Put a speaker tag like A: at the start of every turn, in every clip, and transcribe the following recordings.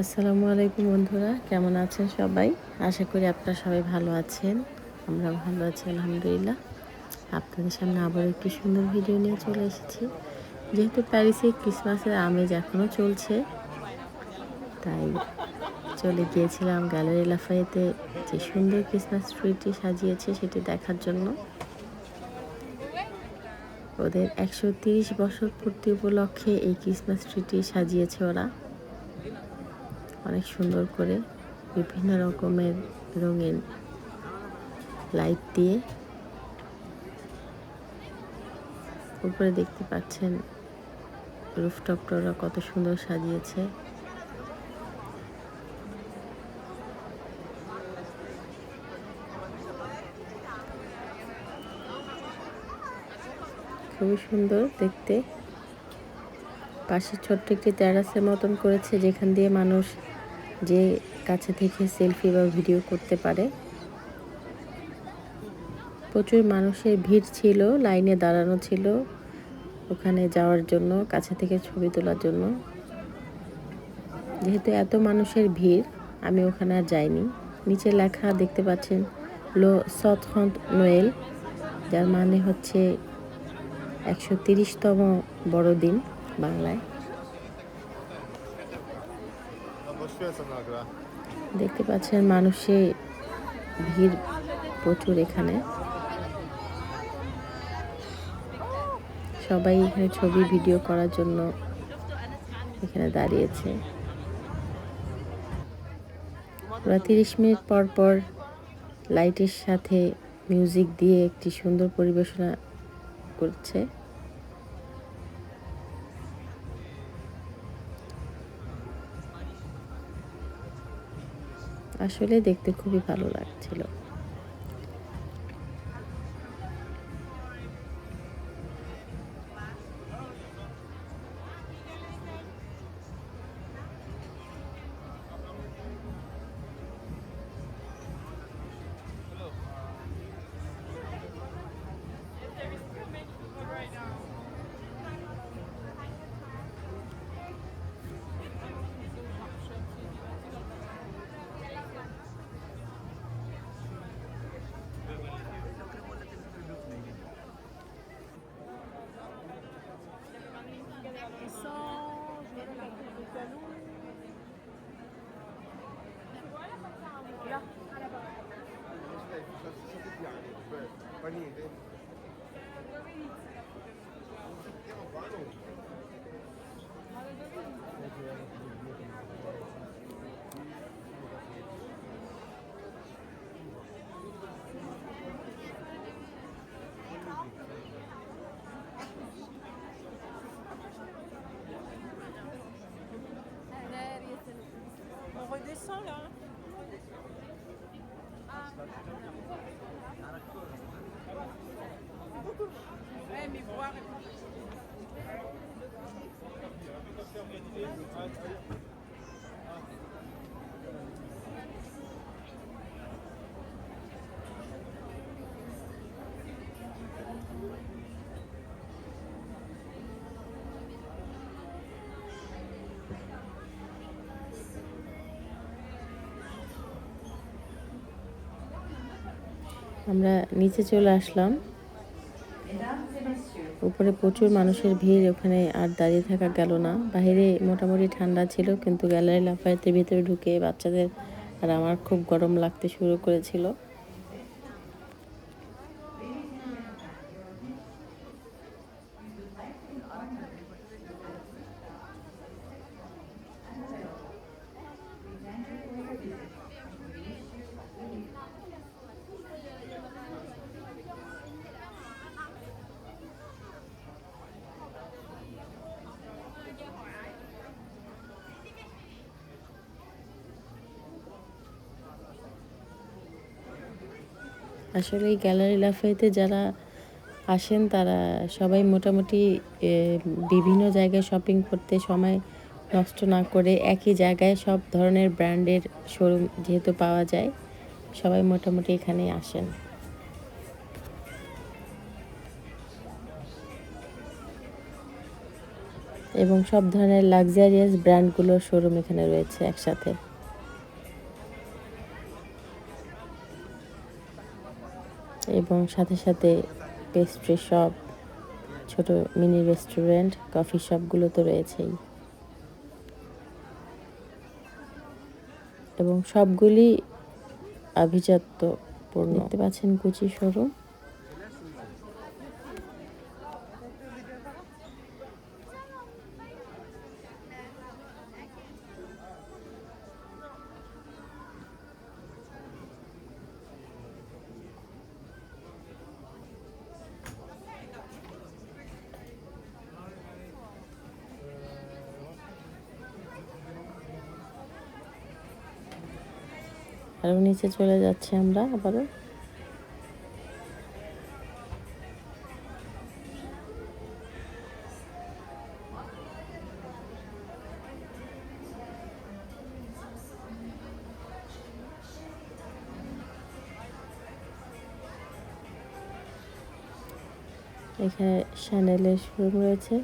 A: আসসালামু আলাইকুম বন্ধুরা, কেমন আছেন সবাই? আশা করি আপনারা সবাই ভালো আছেন আমরা ভালো আছি, আলহামদুলিল্লাহ। আপনাদের সামনে আবার একটি সুন্দর ভিডিও নিয়ে চলে এসেছি। যেহেতু প্যারিসে ক্রিসমাসের আমেজ এখনও চলছে, তাই চলে গিয়েছিলাম গ্যালারি লাফাইতে যে সুন্দর ক্রিসমাস ট্রিটি সাজিয়েছে সেটি দেখার জন্য। ওদের একশো তিরিশ বছর পূর্তি উপলক্ষে এই ক্রিসমাস ট্রিটি সাজিয়েছে ওরা। অনেক সুন্দর করে বিভিন্ন রকমের রঙিন লাইট দিয়ে উপরে দেখতে পাচ্ছেন রুফটপটা কত সুন্দর সাজিয়েছে। খুবই সুন্দর দেখতে। পাশে ছোট্ট একটি টেরাসের মতন করেছে, যেখান দিয়ে মানুষ যে কাছে থেকে সেলফি বা ভিডিও করতে পারে। প্রচুর মানুষের ভিড় ছিল লাইনে দাঁড়ানো ছিল, ওখানে যাওয়ার জন্য, কাছে থেকে ছবি তোলার জন্য। যেহেতু এত মানুষের ভিড়, আমি ওখানে আর যাইনি। নিচে লেখা দেখতে পাচ্ছেন, লো সৎখন্ত নোয়েল যার মানে হচ্ছে একশো তিরিশতম বড়দিন। বাংলায়। দেখতে পাচ্ছেন মানুষে ভিড় প্রচুর এখানে। সবাই এখানে ছবি, ভিডিও করার জন্য এখানে দাঁড়িয়েছে। ওরা তিরিশ মিনিট পর পর লাইটের সাথে মিউজিক দিয়ে একটি সুন্দর পরিবেশনা করছে। আসলে দেখতে খুবই ভালো লাগছিল।
B: Ouais, mais boire.
A: আমরা নিচে চলে আসলাম উপরে প্রচুর মানুষের ভিড় ওখানে আর দাঁড়িয়ে থাকা গেল না। বাইরে মোটামুটি ঠান্ডা ছিল, কিন্তু গ্যালারি লাফাইতে ভিতরে ঢুকে বাচ্চাদের আর আমার খুব গরম লাগতে শুরু করেছিল। আসলে এই গ্যালারি লাফাইতে যারা আসেন, তারা সবাই মোটামুটি বিভিন্ন জায়গায় শপিং করতে সময় নষ্ট না করে একই জায়গায় সব ধরনের ব্র্যান্ডের শোরুম যেহেতু পাওয়া যায়, সবাই মোটামুটি এখানে আসেন। এবং সব ধরনের লাক্সারিয়াস ব্র্যান্ডগুলোর শোরুম এখানে রয়েছে একসাথে। এবং সাথে সাথে পেস্ট্রি শপ ছোট মিনি রেস্টুরেন্ট কফি শপগুলো তো রয়েছেই। এবং সবগুলি আভিজাত্যপূর্ণ। দেখতে পাচ্ছেন কুচি শোরুম আরও নিচে চলে যাচ্ছি আমরা আবারও। এখানে শ্যানেলের শোরুম রয়েছে।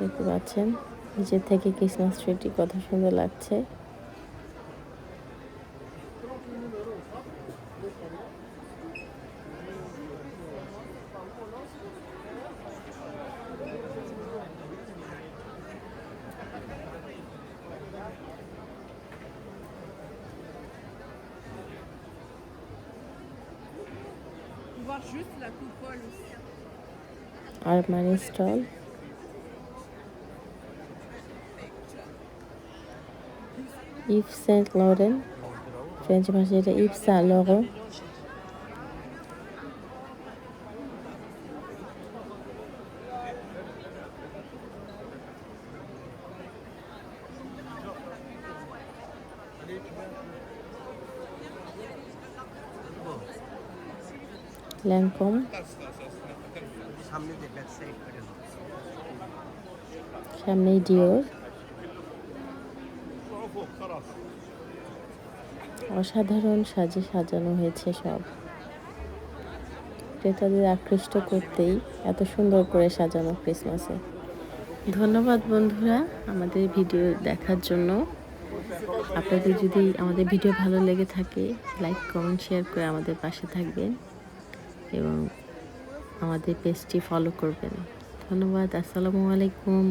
A: দেখতে পাচ্ছেন। নিচের থেকে ক্রিসমাস ট্রিটি কত সুন্দর লাগছে।
B: Voir juste la coupole aussi.
A: Armani stall Yves Saint Laurent French ভাষায় এটা ইভ সা লগো ল্যাংকম
C: সামনে যে
A: অসাধারণ সাজে সাজানো হয়েছে সব। ক্রেতাদের আকৃষ্ট করতেই এত সুন্দর করে সাজানো ক্রিসমাসে। ধন্যবাদ বন্ধুরা আমাদের ভিডিও দেখার জন্য। আপনাদের যদি আমাদের ভিডিও ভালো লেগে থাকে, লাইক, কমেন্ট, শেয়ার করে আমাদের পাশে থাকবেন এবং আমাদের পেজটি ফলো করবেন। ধন্যবাদ, আসসালামু আলাইকুম।